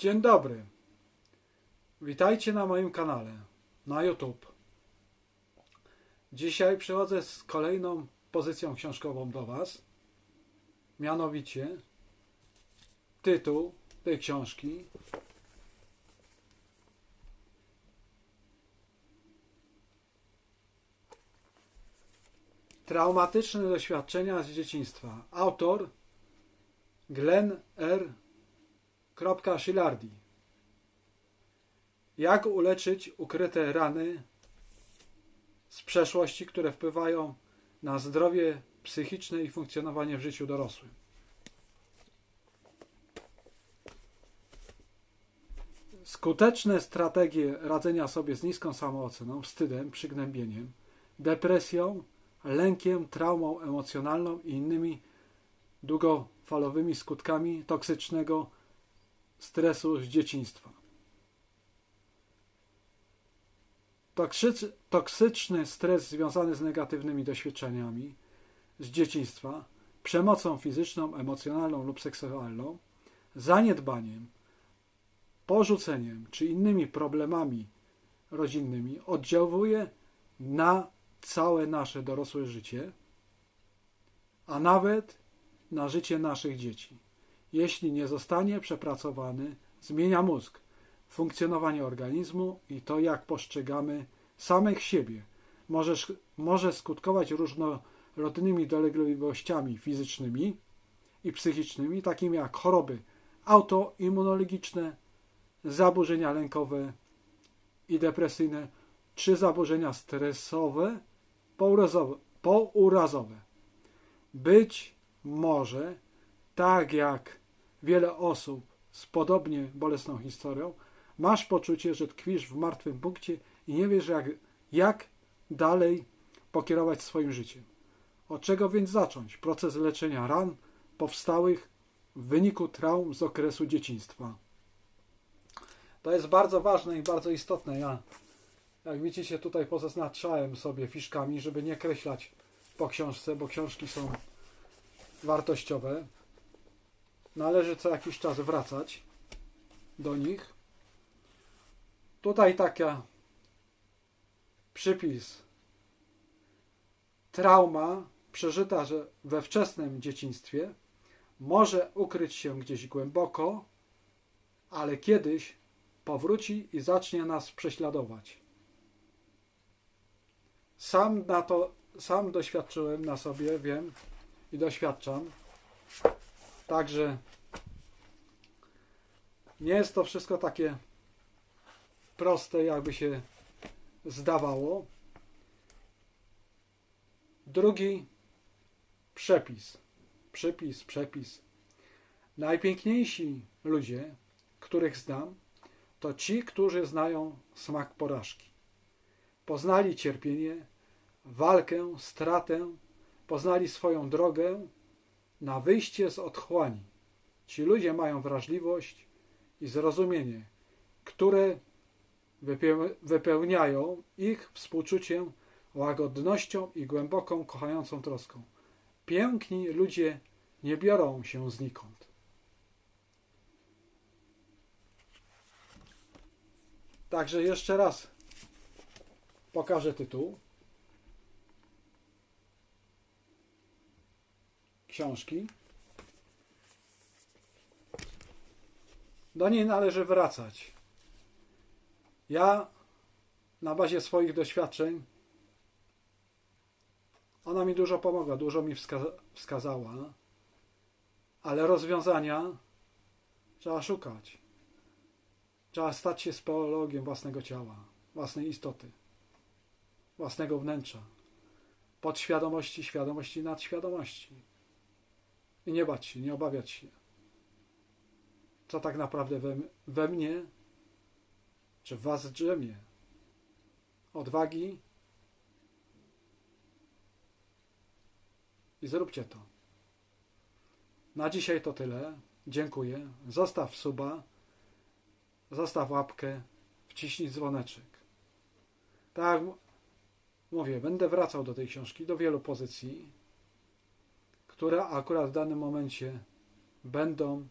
Dzień dobry. Witajcie na moim kanale na YouTube. Dzisiaj przychodzę z kolejną pozycją książkową do Was. Mianowicie tytuł tej książki Traumatyczne doświadczenia z dzieciństwa. Autor Glenn R. Szylardi. Jak uleczyć ukryte rany z przeszłości, które wpływają na zdrowie psychiczne i funkcjonowanie w życiu dorosłym? Skuteczne strategie radzenia sobie z niską samooceną, wstydem, przygnębieniem, depresją, lękiem, traumą emocjonalną i innymi długofalowymi skutkami toksycznego stresu z dzieciństwa. Toksyczny stres związany z negatywnymi doświadczeniami z dzieciństwa, przemocą fizyczną, emocjonalną lub seksualną, zaniedbaniem, porzuceniem czy innymi problemami rodzinnymi oddziałuje na całe nasze dorosłe życie, a nawet na życie naszych dzieci. Jeśli nie zostanie przepracowany, zmienia mózg, funkcjonowanie organizmu i to, jak postrzegamy samych siebie. Może, może skutkować różnorodnymi dolegliwościami fizycznymi i psychicznymi, takimi jak choroby autoimmunologiczne, zaburzenia lękowe i depresyjne, czy zaburzenia stresowe pourazowe. pourazowe. Być może, tak jak wiele osób z podobnie bolesną historią, masz poczucie, że tkwisz w martwym punkcie i nie wiesz, jak, jak dalej pokierować swoim życiem. Od czego więc zacząć proces leczenia ran powstałych w wyniku traum z okresu dzieciństwa? To jest bardzo ważne i bardzo istotne. Ja jak widzicie, tutaj pozaznaczałem sobie fiszkami, żeby nie kreślać po książce, bo książki są wartościowe. Należy co jakiś czas wracać do nich. Tutaj taka przypis. Trauma przeżyta że we wczesnym dzieciństwie może ukryć się gdzieś głęboko, ale kiedyś powróci i zacznie nas prześladować. Sam na to, sam doświadczyłem na sobie, wiem i doświadczam. Także nie jest to wszystko takie proste, jakby się zdawało. Drugi przepis. Przypis, przepis. Najpiękniejsi ludzie, których znam, to ci, którzy znają smak porażki. Poznali cierpienie, walkę, stratę, poznali swoją drogę na wyjście z otchłani. Ci ludzie mają wrażliwość i zrozumienie, które wypełniają ich współczuciem, łagodnością i głęboką, kochającą troską. Piękni ludzie nie biorą się znikąd. Także jeszcze raz pokażę tytuł. Książki. Do niej należy wracać. Ja na bazie swoich doświadczeń ona mi dużo pomogła, dużo mi wska wskazała, ale rozwiązania trzeba szukać. Trzeba stać się spoologiem własnego ciała, własnej istoty, własnego wnętrza, podświadomości, świadomości, nadświadomości. I nie bać się, nie obawiać się. Co tak naprawdę we, we mnie, czy w was drzemie? Odwagi i zróbcie to. Na dzisiaj to tyle. Dziękuję. Zostaw suba, zostaw łapkę, wciśnij dzwoneczek. Tak mówię, będę wracał do tej książki, do wielu pozycji które akurat w danym momencie będą